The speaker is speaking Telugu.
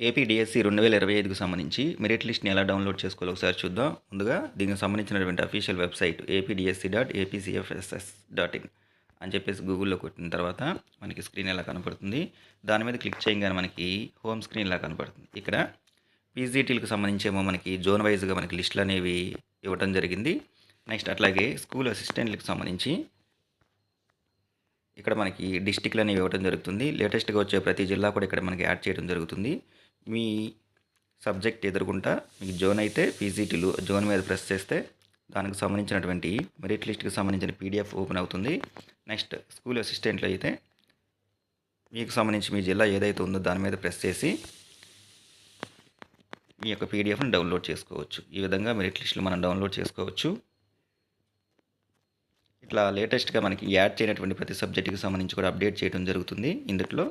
ఏపీ డిఎస్సి రెండు వేల ఇరవై ఐదుకు సంబంధించి మెరిట్ లిస్ట్ని ఎలా డౌన్లోడ్ చేసుకోవాలో ఒకసారి చూద్దాం. ముందుగా దీనికి సంబంధించినటువంటి official website APDSC dot APCFSS dot in అని చెప్పేసి గూగుల్లో కొట్టిన తర్వాత మనకి స్క్రీన్ ఎలా కనపడుతుంది. దాని మీద క్లిక్ చేయగానే మనకి హోమ్ స్క్రీన్ ఇలా కనపడుతుంది. ఇక్కడ పీజీటీలకు సంబంధించి ఏమో మనకి జోన్ వైజ్గా మనకి లిస్టులు అనేవి ఇవ్వడం జరిగింది. నెక్స్ట్ అట్లాగే స్కూల్ అసిస్టెంట్లకు సంబంధించి ఇక్కడ మనకి డిస్టిక్లు అనేవి ఇవ్వడం జరుగుతుంది. లేటెస్ట్గా వచ్చే ప్రతి జిల్లా కూడా ఇక్కడ మనకి యాడ్ చేయడం జరుగుతుంది. మీ సబ్జెక్ట్ ఎదుర్కొంటా మీకు జోన్ అయితే పీజీటీలు జోన్ మీద ప్రెస్ చేస్తే దానికి సంబంధించినటువంటి మెరిట్ లిస్ట్కి సంబంధించిన పీడిఎఫ్ ఓపెన్ అవుతుంది. నెక్స్ట్ స్కూల్ అసిస్టెంట్లు అయితే మీకు సంబంధించి మీ జిల్లా ఏదైతే ఉందో దాని మీద ప్రెస్ చేసి మీ యొక్క పీడిఎఫ్ని డౌన్లోడ్ చేసుకోవచ్చు. ఈ విధంగా మెరిట్ లిస్టులు మనం డౌన్లోడ్ చేసుకోవచ్చు. ఇట్లా లేటెస్ట్గా మనకి యాడ్ చేయనటువంటి ప్రతి సబ్జెక్టుకి సంబంధించి కూడా అప్డేట్ చేయడం జరుగుతుంది. ఇందులో